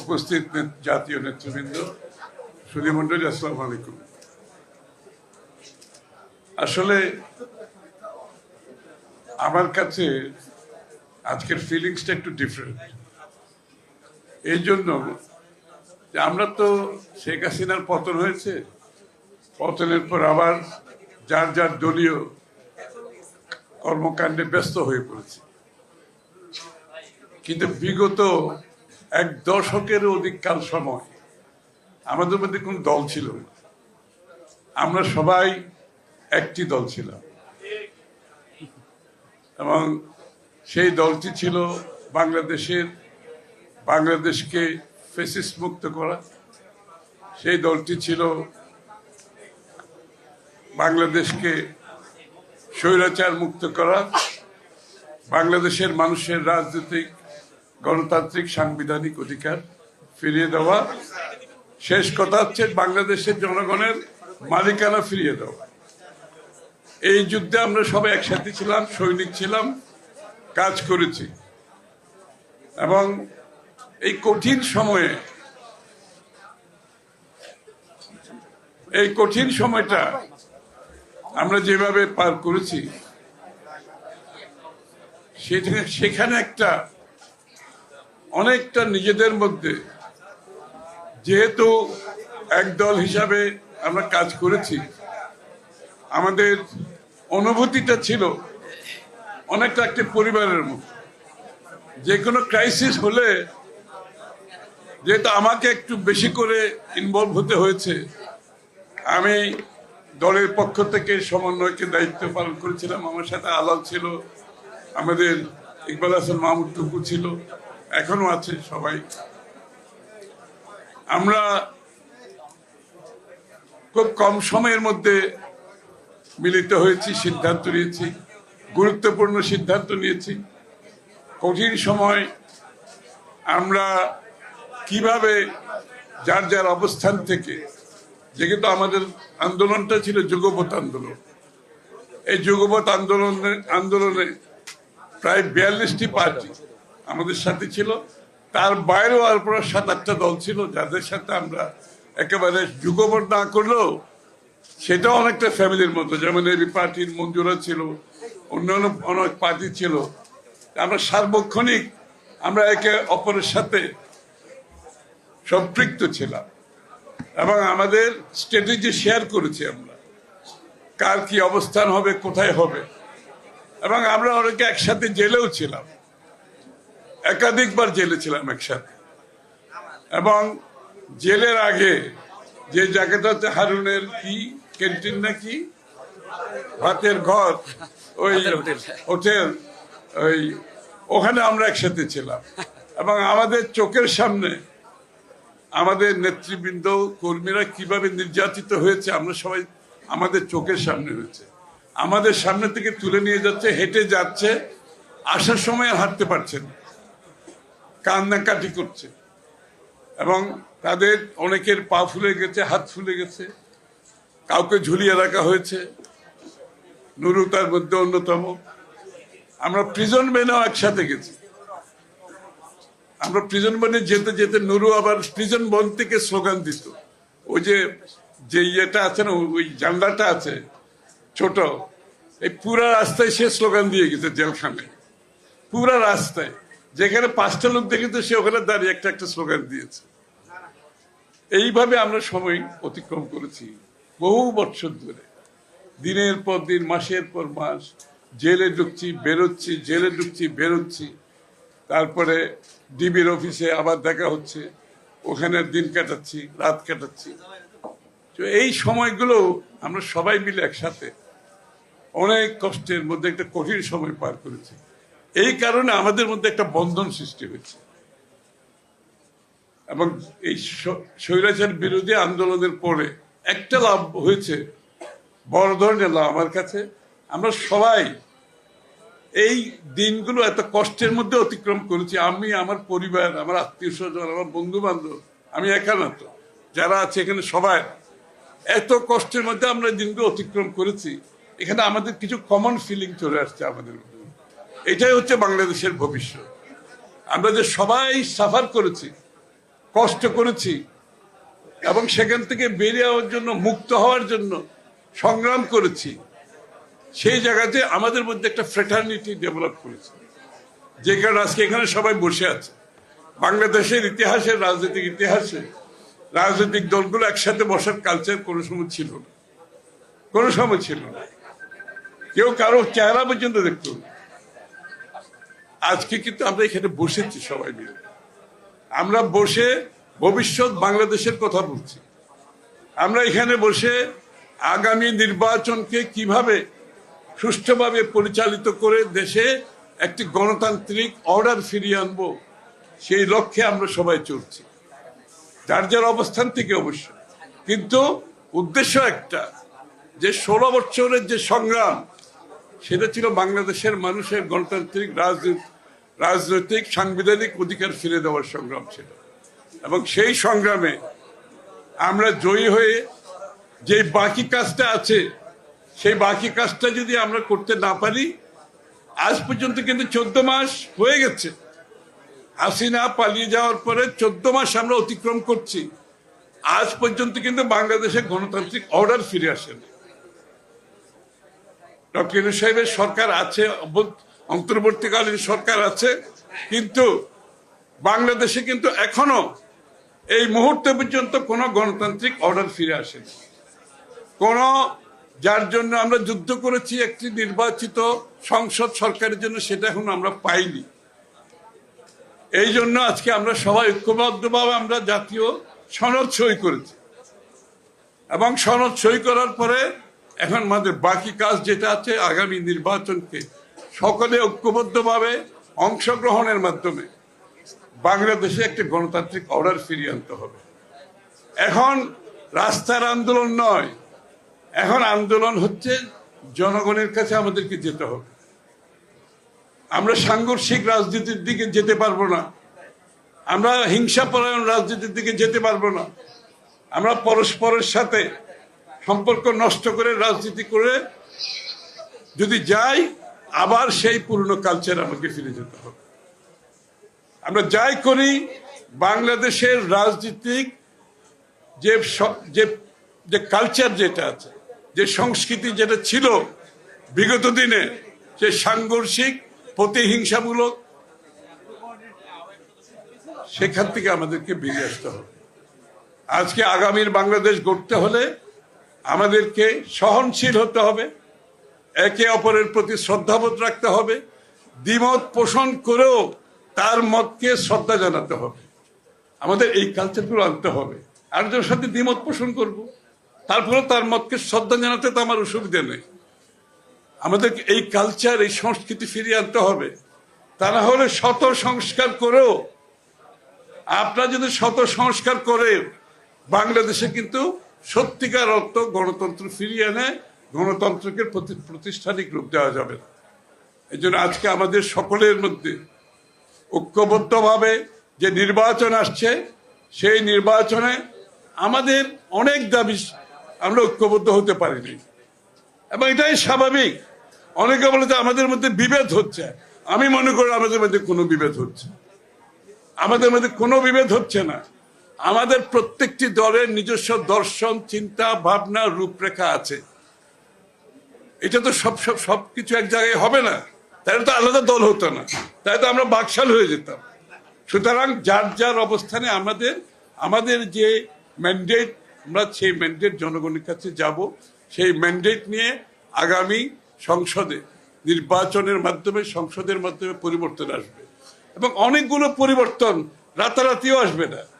উপস্থিত জাতীয় নেতৃবৃন্দ। সুধীমণ্ডলী আসসালামু আলাইকুম। আসলে আমার কাছে আজকের ফিলিংসটা একটু ডিফারেন্ট এই জন্য যে আমরা তো শেখ হাসিনার পতন হয়েছে। পতনের পর আবার যার যার দলীয় কর্মকাণ্ডে ব্যস্ত হয়ে পড়েছে। কিন্তু বিগত এক দশকের অধিক কাল সময়। আমাদের মধ্যে কোন দল ছিল না। আমরা সবাই একটি দল ছিলাম। এবং সেই দলটি ছিল বাংলাদেশের, বাংলাদেশকে ফেসিস্ট মুক্ত করা। সেই দলটি ছিল বাংলাদেশকে স্বৈরাচার মুক্ত করা। বাংলাদেশের মানুষের রাজনৈতিক গণতান্ত্রিক সাংবিধানিক অধিকার ফিরিয়ে দেওয়া। শেষ কথা হচ্ছে বাংলাদেশের জনগণের মালিকানা ফিরিয়ে দেওয়া। এই যুদ্ধে আমরা সবাই একসাথে ছিলাম, সৈনিক ছিলাম, কাজ করেছি। এবং এই কঠিন সময়ে, এই কঠিন সময়টা আমরা যেভাবে পার করেছি, সেখানে একটা অনেকটা নিজেদের মধ্যে। যেহেতু একদল হিসাবে আমরা কাজ করেছি, আমাদের অনুভূতিটা ছিল অনেকটা একটা পরিবারের মতো। যে কোনো ক্রাইসিস হলে যেহেতু আমাকে একটু বেশি করে ইনভলভ হতে হয়েছে, আমি দলের পক্ষ থেকে সমন্বয়কে দায়িত্ব পালন করেছিলাম। আমার সাথে আলাল ছিল, আমাদের ইকবাল হাসান মাহমুদ টুকু ছিল। এখনও আছে সবাই। আমরা খুব কম সময়ের মধ্যে মিলিত হয়েছি, সিদ্ধান্ত নিয়েছি, গুরুত্বপূর্ণ সিদ্ধান্ত নিয়েছি। কঠিন সময় আমরা কীভাবে যার যার অবস্থান থেকে, যেহেতু আমাদের আন্দোলনটা ছিল যুগপথ আন্দোলন, এই যুগপথ আন্দোলনে আন্দোলনে প্রায় বিয়াল্লিশটি পার্টি আমাদের সাথে ছিল। তার বাইরেও আর পর সাত, আটটা দল ছিল, যাদের সাথে আমরা একেবারে যুগপথ না করলেও সেটাও অনেকটা ফ্যামিলির মতো। যেমন এই পার্টির মঞ্জুরা ছিল, অন্যান্য অনেক পার্টি ছিল। আমরা সার্বক্ষণিক আমরা একে অপরের সাথে সম্পৃক্ত ছিলাম। এবং আমাদের স্ট্র্যাটেজি শেয়ার করেছি আমরা। কার কি অবস্থান হবে, কোথায় হবে? এবং আমরা অনেকে একসাথে জেলেও ছিলাম। একাধিকবার জেলে ছিলাম একসাথে। এবং জেলের আগে যে জায়গাটা হচ্ছে হারুনের কি ক্যান্টিন নাকি? ভাতের ঘর ওই হোটেল। ওই ওখানে আমরা একসাথে ছিলাম। এবং আমাদের চোখের সামনে আমাদের নেতৃবৃন্দ কর্মীরা কীভাবে নির্যাতিত হয়েছে আমরা সবাই আমাদের চোখের সামনে হয়েছে আমাদের সামনে থেকে তুলে নিয়ে যাচ্ছে হেঁটে যাচ্ছে আসার সময় হাঁটতে পারছে না। কান্নাকাটি করছে। এবং তাদের অনেকের পা ফুলে গেছে, হাত ফুলে গেছে, কাউকে ঝুলিয়ে রাখা হয়েছে। নুরু তার মধ্যে অন্যতম। আমরা প্রিজন মেনেও একসাথে গেছি। আমরা প্রিজন বনে যেতে যেতে নুরু আবার প্রিজন বন থেকে স্লোগান দিত। ওই যে যে ইয়েটা আছে না, ওই জানলাটা আছে, ছোট, এই পুরা রাস্তায় সে স্লোগান দিয়ে গেছে জেলখানে পুরা রাস্তায়। যেখানে পাঁচটা লোক দেখেছে, সে ওখানে দাঁড়িয়ে একটা একটা স্লোগান দিয়েছে। এইভাবে আমরা সময় অতিক্রম করেছি বহু বছর ধরে। দিনের পর দিন, মাসের পর মাস, জেলে ঢুকছি, বেরোচ্ছি, জেলে ঢুকছি, বেরোচ্ছি। তারপরে ডিবির অফিসে আবার দেখা হচ্ছে, ওখানে দিন কাটাচ্ছি, রাত কাটাচ্ছি। তো এই সময়গুলো আমরা সবাই মিলে একসাথে অনেক কষ্টের মধ্যে একটা কঠিন সময় পার করেছি। এই কারণে আমাদের মধ্যে একটা বন্ধন সৃষ্টি হয়েছে। এবং এই স্বৈরাচার বিরোধী আন্দোলনের পরে একটা লাভ হয়েছে, বড় ধরনের লাভ আমার কাছে। আমরা সবাই এই দিনগুলো এত কষ্টের মধ্যে অতিক্রম করেছি। আমি, আমার পরিবার, আমার আত্মীয় স্বজন আমার বন্ধু বান্ধব আমি একা না তো যারা আছে এখানে সবাই। এত কষ্টের মধ্যে আমরা দিনগুলো অতিক্রম করেছি। এখানে আমাদের কিছু কমন ফিলিং চলে আসছে আমাদের মধ্যে। এটাই হচ্ছে বাংলাদেশের ভবিষ্যৎ। আমরা যে সবাই সাফার করেছি, কষ্ট করেছি, এবং সেখান থেকে বেরিয়ে যাওয়ার জন্য, মুক্ত হওয়ার জন্য সংগ্রাম করেছি, সেই জায়গাতে আমাদের মধ্যে একটা ফ্রেটার্নিটি ডেভেলপ করেছে। যে কারণে আজকে এখানে সবাই বসে আছে। বাংলাদেশের ইতিহাসে রাজনৈতিক ইতিহাসে, রাজনৈতিক দলগুলো একসাথে বসার কালচার কোনো সময় ছিল না। কোনো সময় ছিল না। কেউ কারও চেহারা পর্যন্ত দেখত না। আজকে কিন্তু আমরা এখানে বসেছি সবাই মিলে। আমরা বসে ভবিষ্যৎ বাংলাদেশের কথা বলছি। আমরা এখানে বসে আগামী নির্বাচনকে কীভাবে সুষ্ঠুভাবে পরিচালিত করে দেশে একটি গণতান্ত্রিক অর্ডার ফিরিয়ে আনব, সেই লক্ষ্যে আমরা সবাই চলছি। যার যার অবস্থান থেকে অবশ্য। কিন্তু উদ্দেশ্য একটা, যে ষোলো বছরের যে সংগ্রাম সেটা ছিল বাংলাদেশের মানুষের গণতান্ত্রিক, রাজনীতি, রাজনৈতিক, সাংবিধানিক অধিকার ফিরে দেওয়ার সংগ্রাম ছিল। এবং সেই সংগ্রামে আমরা জয়ী হয়ে যে বাকি কাজটা আছে, সেই বাকি কাজটা যদি আমরা করতে না পারি, আজ পর্যন্ত কিন্তু চোদ্দ মাস হয়ে গেছে। হাসিনা পালিয়ে যাওয়ার পরে চোদ্দ মাস আমরা অতিক্রম করছি। আজ পর্যন্ত কিন্তু বাংলাদেশে গণতান্ত্রিক অর্ডার ফিরে আসেনি। ডক্টর সাহেবের সরকার আছে অন্তর্বর্তীকালীন সরকার আছে, কিন্তু বাংলাদেশে কিন্তু এখনও এই মুহূর্তে পর্যন্ত কোনো গণতান্ত্রিক অর্ডার ফিরে আসেনি। কোন, যার জন্য আমরা যুদ্ধ করেছি, একটি নির্বাচিত সংসদ সরকারের জন্য সেটা এখন আমরা পাইনি। এই জন্য আজকে আমরা সবাই ঐক্যবদ্ধভাবে আমরা জাতীয় সনদ সই করেছি। এবং সনদ সই করার পরে এখন আমাদের বাকি কাজ যেটা আছে আগামী নির্বাচনকে সকলে ঐক্যবদ্ধভাবে অংশগ্রহণের মাধ্যমে বাংলাদেশে একটি গণতান্ত্রিক অর্ডার ফিরিয়ে আনতে হবে। এখন রাস্তার আন্দোলন নয়, এখন আন্দোলন হচ্ছে জনগণের কাছে আমাদেরকে যেতে হবে। আমরা সাংঘর্ষিক রাজনীতির দিকে যেতে পারব না, আমরা হিংসাপরায়ণ রাজনীতির দিকে যেতে পারব না, আমরা পরস্পরের সাথে সম্পর্ক নষ্ট করে, রাজনীতি করে, যদি যাই, আবার সেই পুরনো কালচার আমাকে ফিরে যেতে হবে। আমরা যাই করি, বাংলাদেশের রাজনীতিক যে যে যে কালচার যেটা আছে, যে সংস্কৃতি যেটা ছিল বিগত দিনে যে সাংঘর্ষিক, প্রতিহিংসামূলক, সেখান থেকে আমাদেরকে বেরিয়ে আসতে হবে। আজকে আগামীর বাংলাদেশ গড়তে হলে আমাদেরকে সহনশীল হতে হবে, একে অপরের প্রতি শ্রদ্ধাবোধ রাখতে হবে, দ্বিমত পোষণ করেও তার মতকে শ্রদ্ধা জানাতে হবে। আমাদের এই কালচারগুলো আনতে হবে। আরেকজনের সাথে দ্বিমত পোষণ করব তারপরে তার মতকে শ্রদ্ধা জানাতে তো আমার অসুবিধা নেই। আমাদের এই কালচার এই সংস্কৃতি ফিরিয়ে আনতে হবে। তা না হলে শত সংস্কার করেও, আপনারা যদি শত সংস্কার করে বাংলাদেশে কিন্তু সত্যিকার অর্থ গণতন্ত্র ফিরিয়ে এনে গণতন্ত্রকে প্রতি- প্রতিষ্ঠানিক রূপ দেওয়া যাবে না। এই জন্য আজকে আমাদের সকলের মধ্যে ঐক্যবদ্ধভাবে যে নির্বাচন আসছে, সেই নির্বাচনে আমাদের অনেক দাবি আমরা ঐক্যবদ্ধ হতে পারিনি। এবং এটাই স্বাভাবিক। অনেকে বলে যে আমাদের মধ্যে বিভেদ হচ্ছে। আমি মনে করি আমাদের মধ্যে কোনো বিভেদ হচ্ছে আমাদের মধ্যে কোনো বিভেদ হচ্ছে না। আমাদের প্রত্যেকটি দলের নিজস্ব দর্শন, চিন্তা, ভাবনা, রূপরেখা আছে। এটা তো সব সব সবকিছু এক জায়গায় হবে না। তাহলে তো আলাদা দল হতো না। তাই তো আমরা বাকশাল হয়ে যেতাম। সুতরাং যার যার অবস্থানে আমাদের আমাদের যে ম্যান্ডেট আমরা সেই ম্যান্ডেট জনগণের কাছে যাব। সেই ম্যান্ডেট নিয়ে আগামী সংসদে, নির্বাচনের মাধ্যমে, সংসদের মাধ্যমে পরিবর্তন আসবে। এবং অনেকগুলো পরিবর্তন রাতারাতিও আসবে না।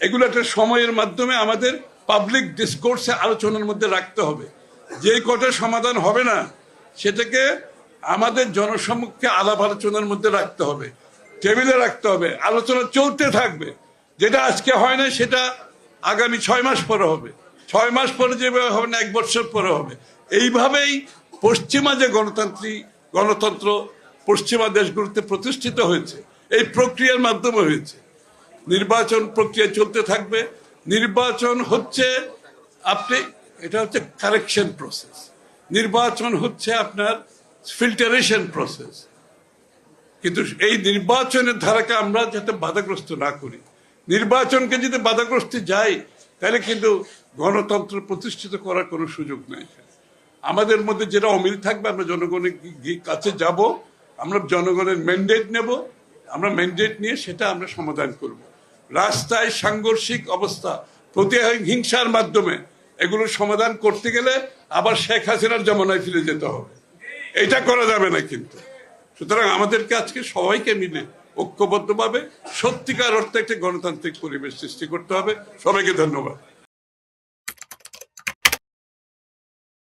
এগুলো একটা সময়ের মাধ্যমে আমাদের পাবলিক ডিসকোর্সে আলোচনার মধ্যে রাখতে হবে। যে কটা সমাধান হবে না, সেটাকে আমাদের জনসমক্ষে আলাপ আলোচনার মধ্যে রাখতে হবে। টেবিলে রাখতে হবে। আলোচনা চলতে থাকবে। যেটা আজকে হয় না, সেটা আগামী ছয় মাস পরে হবে। ছয় মাস পরে যেভাবে হবে না, এক বছর পরে হবে। এইভাবেই পশ্চিমা যে গণতান্ত্রিক গণতন্ত্র পশ্চিমা দেশগুলোতে প্রতিষ্ঠিত হয়েছে, এই প্রক্রিয়ার মাধ্যমে হয়েছে। নির্বাচন প্রক্রিয়া চলতে থাকবে। নির্বাচন হচ্ছে আপনি, এটা হচ্ছে কারেকশন প্রসেস নির্বাচন হচ্ছে আপনার ফিল্টারেশন প্রসেস কিন্তু এই নির্বাচনের ধারাকে আমরা যাতে বাধাগ্রস্ত না করি। নির্বাচনকে যদি বাধাগ্রস্তে যাই, তাহলে কিন্তু গণতন্ত্র প্রতিষ্ঠিত করার কোনো সুযোগ নেই। আমাদের মধ্যে যেটা অমিল থাকবে, আমরা জনগণের কাছে যাব। আমরা জনগণের ম্যান্ডেট নেব। আমরা ম্যান্ডেট নিয়ে সেটা আমরা সমাধান করব। রাস্তায় সাংঘর্ষিক অবস্থা প্রতিহিংসার মাধ্যমে এগুলো সমাধান করতে গেলে আবার শেখ হাসিনার জমানায় ফিরে যেতে হবে। এটা করা যাবে না কিন্তু। সুতরাং আমাদেরকে আজকে সবাইকে মিলে ঐক্যবদ্ধভাবে সত্যিকার অর্থে একটি গণতান্ত্রিক পরিবেশ সৃষ্টি করতে হবে। সবাইকে ধন্যবাদ।